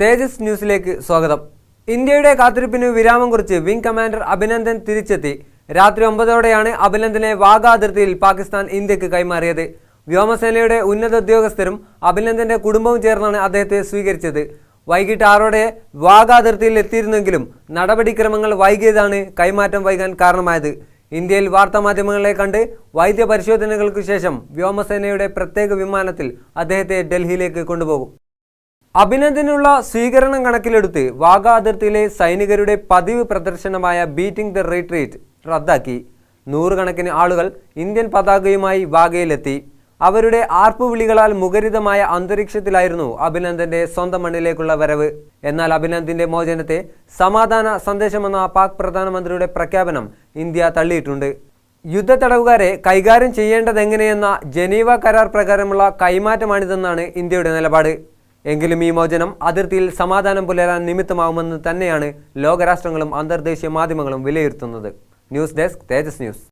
തേജസ് ന്യൂസിലേക്ക് സ്വാഗതം. ഇന്ത്യയുടെ കാത്തിരിപ്പിന് വിരാമം കുറിച്ച് വിംഗ് കമാൻഡർ അഭിനന്ദൻ തിരിച്ചെത്തി. രാത്രി ഒമ്പതോടെയാണ് അഭിനന്ദനെ വാഗ അതിർത്തിയിൽ പാകിസ്ഥാൻ ഇന്ത്യയ്ക്ക് കൈമാറിയത്. വ്യോമസേനയുടെ ഉന്നത ഉദ്യോഗസ്ഥരും അഭിനന്ദന്റെ കുടുംബവും ചേർന്നാണ് അദ്ദേഹത്തെ സ്വീകരിച്ചത്. വൈകിട്ട് ആറോടെ വാഗ അതിർത്തിയിൽ എത്തിയിരുന്നെങ്കിലും നടപടിക്രമങ്ങൾ വൈകിയതാണ് കൈമാറ്റം വൈകാൻ കാരണമായത്. ഇന്ത്യയിൽ വാർത്താമാധ്യമങ്ങളെ കണ്ട് വൈദ്യ പരിശോധനകൾക്ക് ശേഷം വ്യോമസേനയുടെ പ്രത്യേക വിമാനത്തിൽ അദ്ദേഹത്തെ ഡൽഹിയിലേക്ക് കൊണ്ടുപോകും. അഭിനന്ദനുള്ള സ്വീകരണം കണക്കിലെടുത്ത് വാഗ അതിർത്തിയിലെ സൈനികരുടെ പതിവ് പ്രദർശനമായ ബീറ്റിംഗ് ദ റിട്രീറ്റ് റദ്ദാക്കി. നൂറുകണക്കിന് ആളുകൾ ഇന്ത്യൻ പതാകയുമായി വാഗയിലെത്തി. അവരുടെ ആർപ്പുവിളികളാൽ മുഖരിതമായ അന്തരീക്ഷത്തിലായിരുന്നു അഭിനന്ദന്റെ സ്വന്തം മണ്ണിലേക്കുള്ള വരവ്. എന്നാൽ അഭിനന്ദിന്റെ മോചനത്തെ സമാധാന സന്ദേശമെന്ന പാക് പ്രധാനമന്ത്രിയുടെ പ്രഖ്യാപനം ഇന്ത്യ തള്ളിയിട്ടുണ്ട്. യുദ്ധ തടവുകാരെ കൈകാര്യം ചെയ്യേണ്ടതെങ്ങനെയെന്ന ജനീവ കരാർ പ്രകാരമുള്ള കൈമാറ്റമാണിതെന്നാണ് ഇന്ത്യയുടെ നിലപാട്. എങ്കിലും ഈ മോചനം അതിർത്തിയിൽ സമാധാനം പുലരാൻ നിമിത്തമാവുമെന്ന് തന്നെയാണ് ലോകരാഷ്ട്രങ്ങളും അന്തർദേശീയ മാധ്യമങ്ങളും വിലയിരുത്തുന്നത്. News desk Tejas news.